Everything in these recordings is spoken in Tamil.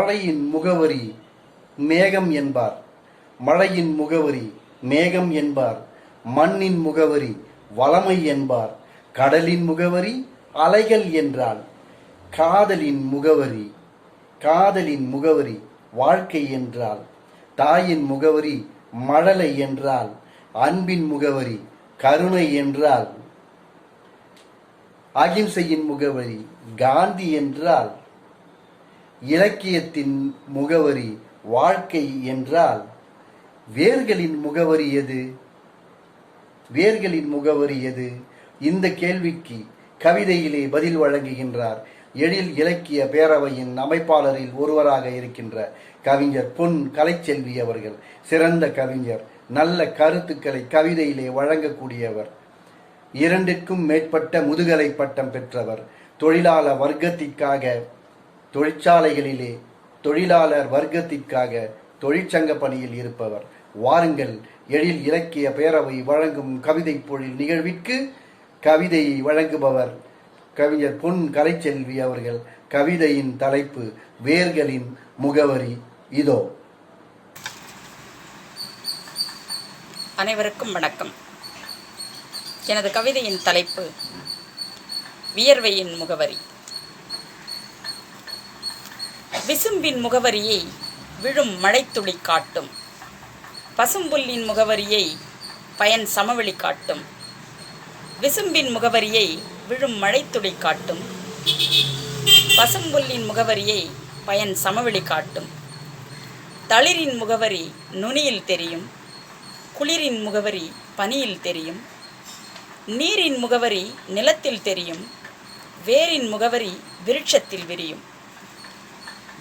மழையின் முகவரி மேகம் என்பார். மழையின் முகவரி மேகம் என்பார். மண்ணின் முகவரி வளமை என்பார். கடலின் முகவரி அலைகள் என்றால் காதலின் முகவரி காதலின் முகவரி வாழ்க்கை என்றால் தாயின் முகவரி மழலை என்றால் அன்பின் முகவரி கருணை என்றால் அகிம்சையின் முகவரி காந்தி என்றால் இலக்கியத்தின் முகவரி வாழ்க்கை என்றால் வேர்களின் முகவரி எது? வேர்களின் முகவரி எது? இந்த கேள்விக்கு கவிதையிலே பதில் வழங்குகின்றார் எழில் இலக்கிய பேரவையின் அமைப்பாளரில் ஒருவராக இருக்கின்ற கவிஞர் பொன் கலைச்செல்வி அவர்கள். சிறந்த கவிஞர் நல்ல கருத்துக்களை கவிதையிலே வழங்கக்கூடியவர். இரண்டிற்கும் மேற்பட்ட முதுகலை பட்டம் பெற்றவர். தொழிலாள வர்க்கத்திற்காக தொழிற்சாலைகளிலே தொழிலாளர் வர்க்கத்திற்காக தொழிற்சங்க பணியில் இருப்பவர். வாருங்கள் எழில் இலக்கிய பேரவை வழங்கும் கவிதை பொழில் நிகழ்விற்கு கவிதையை வழங்குபவர் கவிஞர் பொன் கலைச்செல்வி அவர்கள். கவிதையின் தலைப்பு வேர்களின் முகவரி இதோ. அனைவருக்கும் வணக்கம். எனது கவிதையின் தலைப்பு வியர்வையின் முகவரி. விசும்பின் முகவரியை விழும் மழைத்துளி காட்டும். பசும்புல்லின் முகவரியை பயன் சமவெளி காட்டும். விசும்பின் முகவரியை விழும் மழைத்துளி காட்டும். பசும்புல்லின் முகவரியை பயன் சமவெளி காட்டும். தளிரின் முகவரி நுனியில் தெரியும். குளிரின் முகவரி பனியில் தெரியும். நீரின் முகவரி நிலத்தில் தெரியும். வேரின் முகவரி விருட்சத்தில் விரியும்.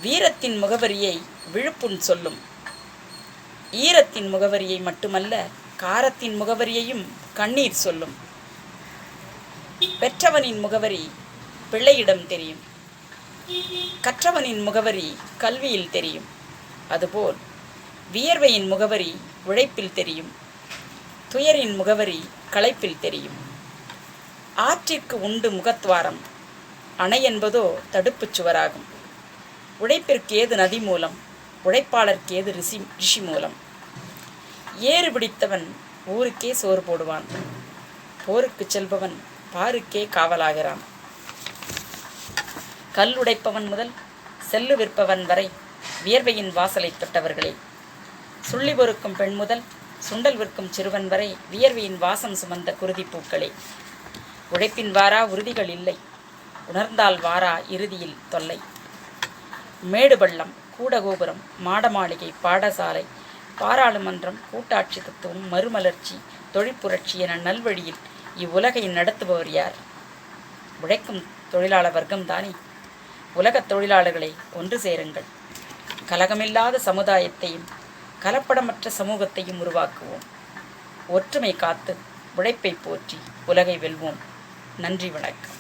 வீரத்தின் முகவரியை விழுப்புண் சொல்லும். ஈரத்தின் முகவரியை மட்டுமல்ல காரத்தின் முகவரியையும் கண்ணீர் சொல்லும். பெற்றவனின் முகவரி பிள்ளையிடம் தெரியும். கற்றவனின் முகவரி கல்வியில் தெரியும். அதுபோல் வியர்வையின் முகவரி உழைப்பில் தெரியும். துயரின் முகவரி களைப்பில் தெரியும். ஆற்றிற்கு உண்டு முகத்வாரம் அணை என்பதோ தடுப்புச் சுவராகும். உழைப்பிற்கு ஏது நதி மூலம் உழைப்பாளருக்கு ஏது ரிஷி ரிஷி மூலம்? ஏறு பிடித்தவன் ஊருக்கே சோறு போடுவான். போருக்கு செல்பவன் பாருக்கே காவலாகிறான். கல் உடைப்பவன் முதல் செல்லு விற்பவன் வரை வியர்வையின் வாசலை தொட்டவர்களே சுள்ளி பொறுக்கும் பெண் முதல் சுண்டல் விற்கும் சிறுவன் வரை வியர்வையின் வாசம் சுமந்த குருதி பூக்களே. உழைப்பின் வாரா உறுதிகள் இல்லை. உணர்ந்தால் வாரா இறுதியில் தொல்லை. மேடு பள்ளம் கூடகோபுரம் மாடமாளிகை பாடசாலை பாராளுமன்றம் கூட்டாட்சி தத்துவம் மறுமலர்ச்சி தொழிற்புரட்சி என நல்வழியில் இவ்வுலகை நடத்துபவர் யார்? உழைக்கும் தொழிலாளர் வர்க்கம்தானே உலகத் தொழிலாளர்களை ஒன்று சேருங்கள். கலகமில்லாத சமுதாயத்தையும் கலப்படமற்ற சமூகத்தையும் உருவாக்குவோம். ஒற்றுமை காத்து உழைப்பை போற்றி உலகை வெல்வோம். நன்றி வணக்கம்.